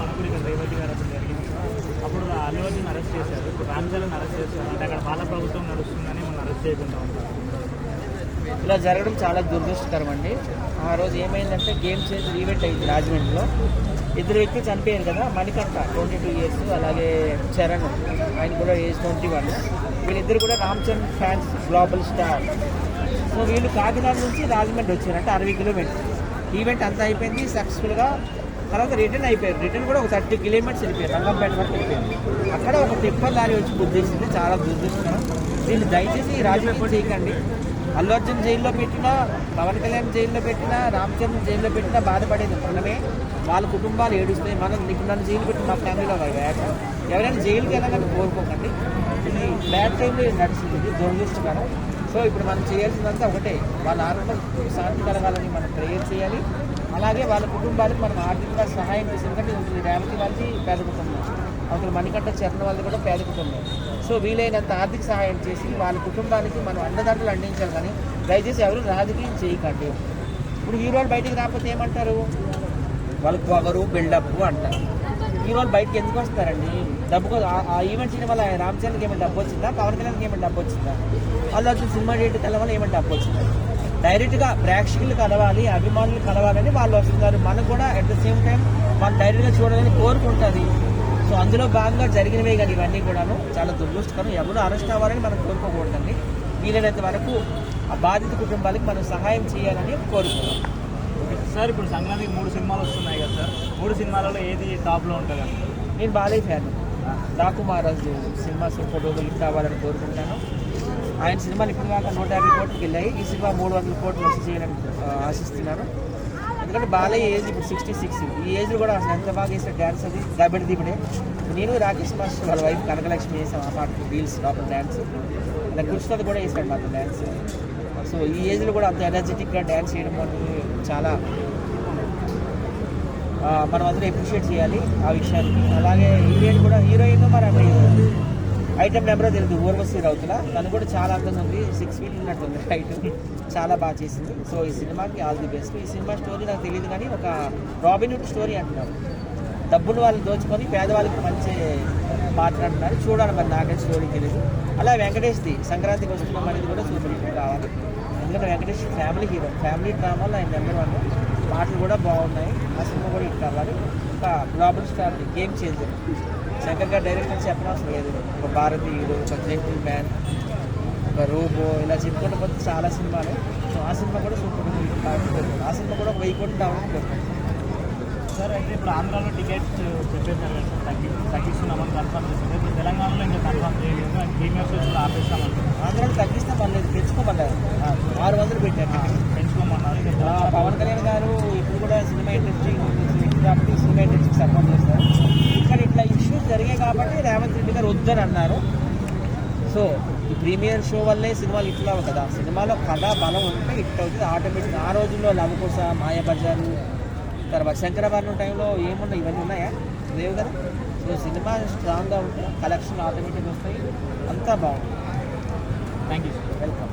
మనకు ఇక్కడ రేవతి గారు అప్పుడు జరిగింది. అప్పుడు అల్లు అర్జున్ అరెస్ట్ చేశారు. ఇప్పుడు అరెస్ట్ చేశారు. అంటే అక్కడ వాళ్ళ ప్రభుత్వం నడుస్తుందని మనం అరెస్ట్ చేయకుండా ఉంటాం. ఇలా జరగడం చాలా దురదృష్టకరం అండి. ఆ రోజు ఏమైందంటే గేమ్ చేంజ్ ఈవెంట్ అయింది రాజమండ్రిలో. ఇద్దరు వ్యక్తులు చనిపోయారు కదా మణికంఠ ట్వంటీ టూ ఇయర్స్ అలాగే చరణ్ ఆయన కూడా ఏజ్ ట్వంటీ వన్ వీళ్ళిద్దరు కూడా Ramchand fans global star so వీళ్ళు కాకినాడ నుంచి రాజమండ్రి వచ్చారు అంటే అరవై కిలోమీటర్స్ ఈవెంట్ అంతా అయిపోయింది సక్సెస్ఫుల్గా తర్వాత రిటర్న్ అయిపోయారు. రిటర్న్ కూడా ఒక థర్టీ కిలోమీటర్స్ వెళ్ళిపోయారు. రంగంపేట వరకు వెళ్ళిపోయారు. అక్కడ ఒక టిప్పర్ లారీ వచ్చి గుద్దేసింది చాలా దురదృష్టకరం. దీన్ని దయచేసి రాజమండ్రి చేయకండి. అల్లు అర్జున్ జైల్లో పెట్టినా పవన్ కళ్యాణ్ జైల్లో పెట్టినా రామ్ చరణ్ జైల్లో పెట్టినా బాధపడేది మనమే. వాళ్ళ కుటుంబాలు ఏడుస్తాయి. మనం నీకు నన్ను జైలు పెట్టి మా ఫ్యామిలీలో వేట ఎవరైనా జైలుకి వెళ్ళాలని కోరుకోకండి. ఇది బ్యాడ్ టైంలో నడిచింది. దురదృష్టకరం. సో ఇప్పుడు మనం చేయాల్సిందంతా ఒకటే. వాళ్ళ ఆత్మ శాంతి కలగాలని మనం ప్రేయర్ చేయాలి. అలాగే వాళ్ళ కుటుంబాలకు మనం ఆర్థికంగా సహాయం చేసి ఎందుకంటే ఇది రేవతి వాళ్ళకి పేద కుటుంబం. అవతల మణికంఠ చరణ వాళ్ళది కూడా పేద కుటుంబం. సో వీలైనంత ఆర్థిక సహాయం చేసి వాళ్ళ కుటుంబానికి మనం అండదండలు అందించాలి కానీ దయచేసి ఎవరు రాజకీయం చేయకండి. ఇప్పుడు హీరోలు బయటికి రాకపోతే ఏమంటారు? వాళ్ళకి పొగరు బిల్డప్ అంటారు. హీరోలు బయటకి ఎందుకు వస్తారండి? డబ్బు ఆ- ఈవెంట్ చేయడం వల్ల రామ్ చరణ్కి ఏమైనా డబ్బు వచ్చిందా? పవన్ కళ్యాణ్కి ఏమైనా డబ్బు వచ్చిందా? వాళ్ళు వచ్చిన సినిమా డేట్ కలవాలి వల్ల ఏమైనా డబ్బు వచ్చిందా? డైరెక్ట్గా ప్రేక్షకులు కలవాలి అభిమానులు కలవాలని వాళ్ళు వస్తున్నారు. మనకు కూడా అట్ ద సేమ్ టైం మనం డైరెక్ట్గా చూడాలని కోరుకుంటుంది. సో అందులో భాగంగా జరిగినవే కానీ ఇవన్నీ కూడాను. చాలా దురదృష్టకరం. ఎవరు అరెస్ట్ అవ్వాలని మనం కోరుకోకూడదండి. వీలైనంత వరకు ఆ బాధిత కుటుంబాలకు మనం సహాయం చేయాలని కోరుకుంటాం సార్ ఇప్పుడు సంక్రాంతికి మూడు సినిమాలు వస్తున్నాయి కదా సార్. మూడు సినిమాలలో ఏది టాప్లో ఉంటుంది నేను బాలయ్య ఫ్యాన్ డాకు మహారాజు సినిమా సూపర్ డూపర్ కావాలని అవ్వాలని కోరుకుంటాను. ఆయన సినిమాలు ఇప్పుడు దాకా నూట యాభై కోట్లకి వెళ్ళాయి. ఈ సినిమా మూడు వందల కోట్లు వచ్చి చేయాలని ఆశిస్తున్నాను. ఎందుకంటే బాలయ్య ఏజ్ ఇప్పుడు సిక్స్టీ సిక్స్ ఈ ఏజ్లో కూడా అసలు ఎంత బాగా వేసిన డ్యాన్స్ అది? దబిడి దిబిడే నేను రాకేష్ మాస్టర్ వాళ్ళ వైఫ్ కనకలక్ష్మి వేసాం ఆ పాట రీల్స్ లోపల డ్యాన్స్ అలా కృష్ణది కూడా వేసాడు మాకు డ్యాన్స్ సో ఈ ఏజ్లో కూడా అంత ఎనర్జెటిక్గా డ్యాన్స్ చేయడం అనేది చాలా మనం అందరూ ఎప్రిషియేట్ చేయాలి ఆ విషయాన్ని అలాగే హీరోయిన్ కూడా హీరోయిన్ మరి ఐటమ్ నెంబర్ తెలియదు ఊర్వశి రౌతుల. తను కూడా చాలా అందంగా ఉంది. సిక్స్ ఫీట్ ఉన్నట్టుంది హైట్ చాలా బాగా చేసింది. సో ఈ సినిమాకి ఆల్ ది బెస్ట్ ఈ సినిమా స్టోరీ నాకు తెలియదు కానీ ఒక రాబిన్హుడ్ స్టోరీ అంటున్నారు. డబ్బులు వాళ్ళు దోచుకొని పేదవాళ్ళకి మంచి మాట్లాడుతున్నారు చూడాలి మరి నాకైతే స్టోరీ తెలియదు అలా వెంకటేష్ది సంక్రాంతికి వస్తున్నాం అనేది కూడా సూపర్ హిట్ కావాలి ఎందుకంటే వెంకటేష్ ఫ్యామిలీ హీరో ఫ్యామిలీ డ్రామాలో ఆయన నెంబర్ వన్ పాటలు కూడా బాగున్నాయి. ఆ సినిమా కూడా హిట్ అవ్వాలి. ఒక global star game changer Shankar garu director చెప్పనవసరం లేదు. ఒక భారతీయుడు ఒక జెంటిల్ మ్యాన్ ఒక రోబో ఇలా చెప్పుకుంటూ పోతే చాలా సినిమాలు. సో ఆ సినిమా కూడా సూపర్ హిట్ ఆ సినిమా కూడా ఒక వెయ్యి కోట్లు సార్ అయితే ఇప్పుడు ఆంధ్రాలో టికెట్ చెప్పేసారు తగ్గి తగ్గిస్తున్నామని కన్ఫర్మ్ చేసింది ఇప్పుడు తెలంగాణలో ఇంకా కన్ఫర్మ్ చేయలేదు. అండ్ ప్రీమియర్ షోస్ ఆపేస్తామన్నారు ఆంధ్రాలో తగ్గిస్తే పర్లేదు పెంచుకోమన్నారు ఆ, ఆరు వందలు పెట్టారు పెంచుకోమన్నారు ఇంకా ఆ, పవన్ కళ్యాణ్ గారు ఇప్పుడు టెస్టింగ్ సినిమా ఇండస్ట్రీ కాబట్టి సినిమా సపోర్ట్ చేస్తారు ఇక్కడ ఇట్లా ఇష్యూస్ జరిగాయి కాబట్టి రేవంత్ రెడ్డి గారు వద్దని అన్నారు సో ఈ ప్రీమియర్ షో వల్లే సినిమాలు ఇట్లా కదా సినిమాలో కథ బలం ఉంటే ఇట్లా అవుతుంది ఆటోమేటిక్ ఆ రోజుల్లో లవకోస మాయాబజారు తర్వాత శంకరభరణం టైంలో ఏమున్నాయి ఇవన్నీ ఉన్నాయా లేవు కదా సో సినిమా స్ట్రాంగ్గా ఉంటే కలెక్షన్ ఆటోమేటిక్ వస్తాయి అంతా బాగుంటుంది థ్యాంక్ యూ వెల్కమ్